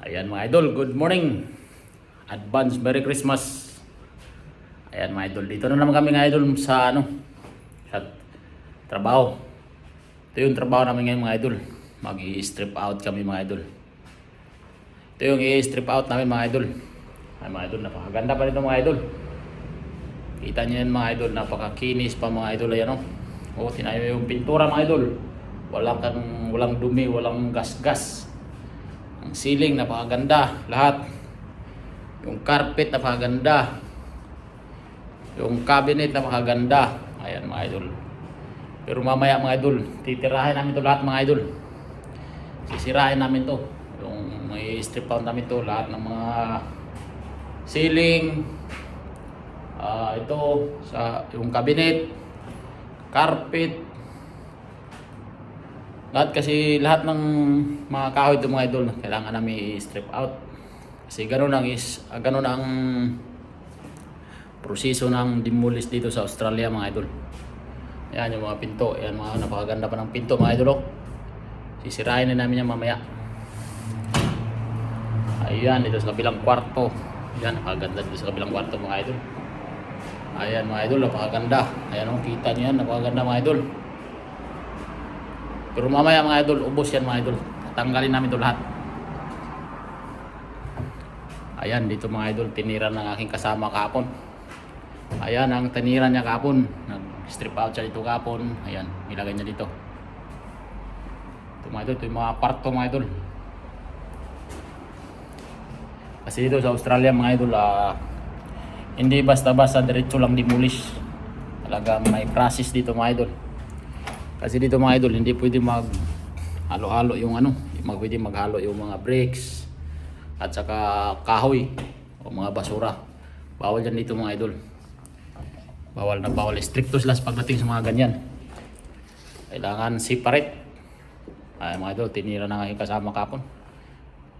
Ayan mga idol, good morning. Advance Merry Christmas. Ayan mga idol, dito na naman kami mga idol sa ano, sa trabaho. Ito yung trabaho namin ngayon mga idol. Mag-i-strip out kami mga idol. Ito yung i-strip out namin mga idol. Ay mga idol, napakaganda pa nito mga idol. Kita niyo yan mga idol, napakakinis pa mga idol. Ayan o. Oh, tinayo yung pintura mga idol. Walang, walang dumi, walang gas-gas. Ang ceiling napakaganda, lahat. Yung carpet napakaganda. Yung cabinet napakaganda. Ayan mga idol. Pero mamaya mga idol, titirahin namin to lahat mga idol. Sisirain namin to. Yung may strip out namin to, lahat ng mga ceiling, ah ito, sa yung cabinet, carpet, lahat kasi lahat ng mga kahoy ito mga idol kailangan namin i-strip out. Kasi ganun ang is ah, ganun ang proseso ng demolish dito sa Australia mga idol. Yan yung mga pinto, yan mga napakaganda pa ng pinto mga idol. oh. Sisirain na namin yan mamaya. Ayan, dito sa kabilang kwarto. Yan, napakaganda dito sa kabilang kwarto mga idol. Ayan mga idol, napakaganda. Ayan oh, kita niyo yan, napakaganda mga idol. Pero mamaya mga idol, ubos yan mga idol. Tanggalin namin ito lahat. Ayan, dito mga idol, tinira ng aking kasama kahapon. Ayan, ang tinira niya kahapon. Nag-strip out siya dito kahapon. Ayan, nilagay niya dito. Ito mga idol, ito yung mga kwarto mga idol. Kasi dito sa Australia mga idol, ah, hindi basta-basta diretso lang demolish. Talaga may process dito mga idol. Kasi dito mga idol, hindi pwede mag halo-halo yung ano, mag pwede maghalo yung mga bricks at saka kahoy o mga basura. Bawal yan dito mga idol. Bawal na bawal. Stricto sila pagdating sa mga ganyan. Kailangan separate. Ay mga idol, tinira na nga yung kasama kapon.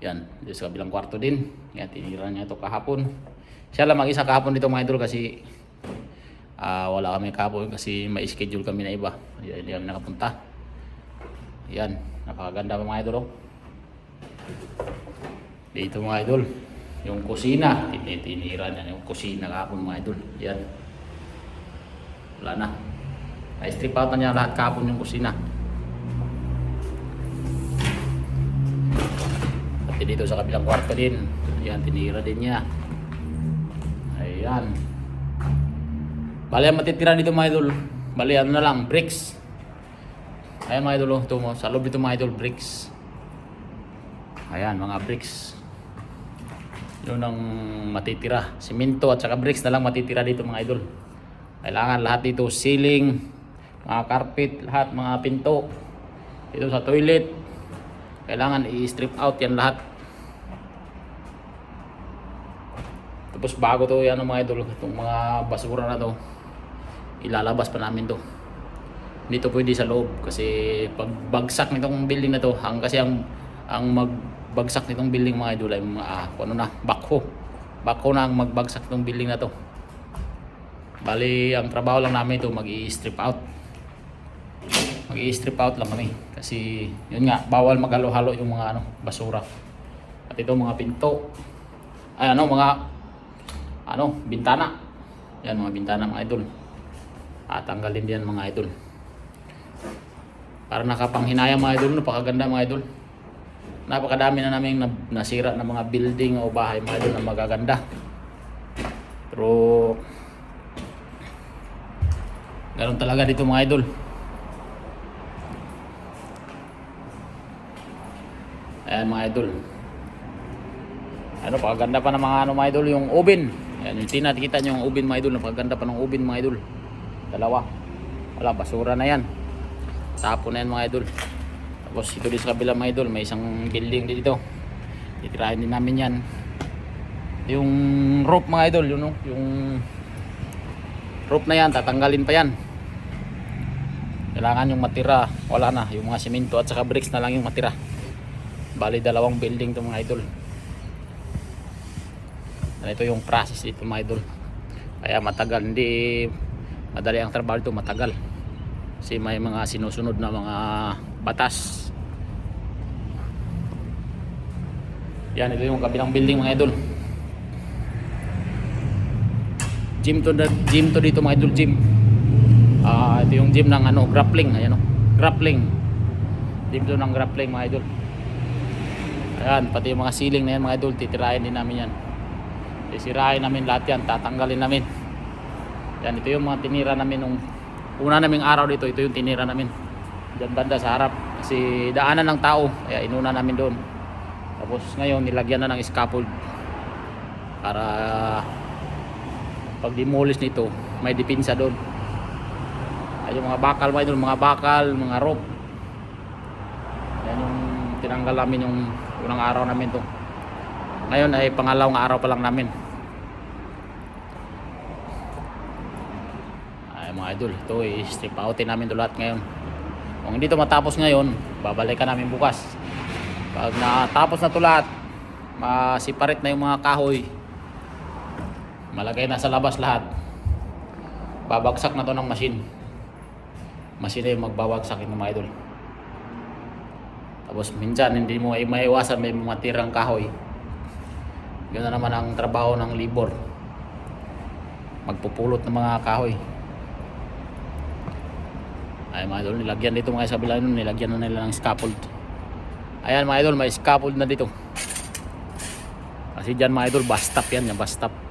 Yan, dito sa kabilang kwarto din. Yan, tinira niya ito kahapon. Siya lang mag-isa kahapon dito mga idol kasi ah wala kami kahapon kasi may schedule kami na iba. Yan, hindi kami nakapunta. Yan, napakaganda pa mga idol. Oh. Dito mga idol, yung kusina, tin- tinira niya yung kusina kahapon mga idol. Yan. Wala na. Na-strip out na niya lahat kahapon yung kusina. Pati dito sa kabilang kwarto din. Ayan, tinira din niya. Ayan. Bali, ang matitira dito mga idol. Bali, ano na lang, bricks. Ayan mga idol, oh. ito mo. Sa loob dito mga idol, bricks. Ayan, mga bricks. Yun ang matitira. Simento at saka bricks na lang matitira dito mga idol. Kailangan lahat dito, ceiling, mga carpet, lahat, mga pinto. Dito sa toilet. Kailangan i-strip out yan lahat. Tapos bago to yan mga idol, itong mga basura na to, ilalabas pa namin to. Dito pwede sa loob kasi pag bagsak nitong building na to, ang kasi ang ang magbagsak nitong building mga idol ay mga ah, ano na, bakho. Bakho na ang magbagsak nitong building na to. Bali, ang trabaho lang namin ito mag-i-strip out. Mag-i-strip out lang kami kasi yun nga, bawal maghalo-halo yung mga ano, basura. At ito mga pinto. Ay ano, mga ano, bintana. Yan mga bintana mga idol. At tanggalin din mga idol. Para nakapanghinaya mga idol, napakaganda mga idol. Napakadami na namin na- nasira na mga building o bahay mga idol na magaganda. Pero ganun talaga dito mga idol. Ayan mga idol. Ano, paganda pa ng mga ano mga idol, yung oven. Ayan, yung tina, kita nyo yung oven mga idol. Napaganda pa ng oven mga idol. Dalawa. Wala, basura na yan. Tapon na yan mga idol. Tapos ito din sa kabila mga idol, may isang building din dito. Titirahin din namin yan. Yung roof mga idol, yun no? yung roof na yan, tatanggalin pa yan. Kailangan yung matira, wala na. Yung mga simento at saka bricks na lang yung matira. Bali dalawang building to mga idol. Ito yung process dito mga idol. Kaya matagal, hindi madali ang trabaho ito, matagal. Kasi may mga sinusunod na mga batas. Yan, ito yung kabilang building mga idol. Gym to, gym to dito mga idol, gym. Ah, ito yung gym ng ano, grappling, ayan oh. Grappling. Gym to ng grappling mga idol. Ayan, pati yung mga ceiling na yan mga idol, titirahin din namin yan. Sisirahin namin lahat yan, tatanggalin namin. Yan, ito yung mga tinira namin nung una naming araw dito, ito yung tinira namin. Diyan banda sa harap. Kasi daanan ng tao, kaya inuna namin doon. Tapos ngayon, nilagyan na ng scaffold. Para pag demolish nito, may depensa doon. Ay, yung mga bakal, idol, mga bakal, mga rope. Yan yung tinanggal namin yung unang araw namin to. Ngayon ay pangalawang araw pa lang namin. Ay mga idol, ito i-strip outin namin ito lahat ngayon. Kung hindi to matapos ngayon, babalikan namin bukas. Pag natapos na ito lahat, masiparit na yung mga kahoy, malagay na sa labas lahat, babagsak na to ng machine. Machine yung magbabagsak yung mga idol. Tapos minsan hindi mo ay maiwasan may mga tirang kahoy. Yun na naman ang trabaho ng libor. Magpupulot ng mga kahoy. Ay mga idol, nilagyan dito mga sa kabila nun, nilagyan na nila ng scaffold. Ayan mga idol, may scaffold na dito. Kasi dyan mga idol, bus stop yan, yung bus stop.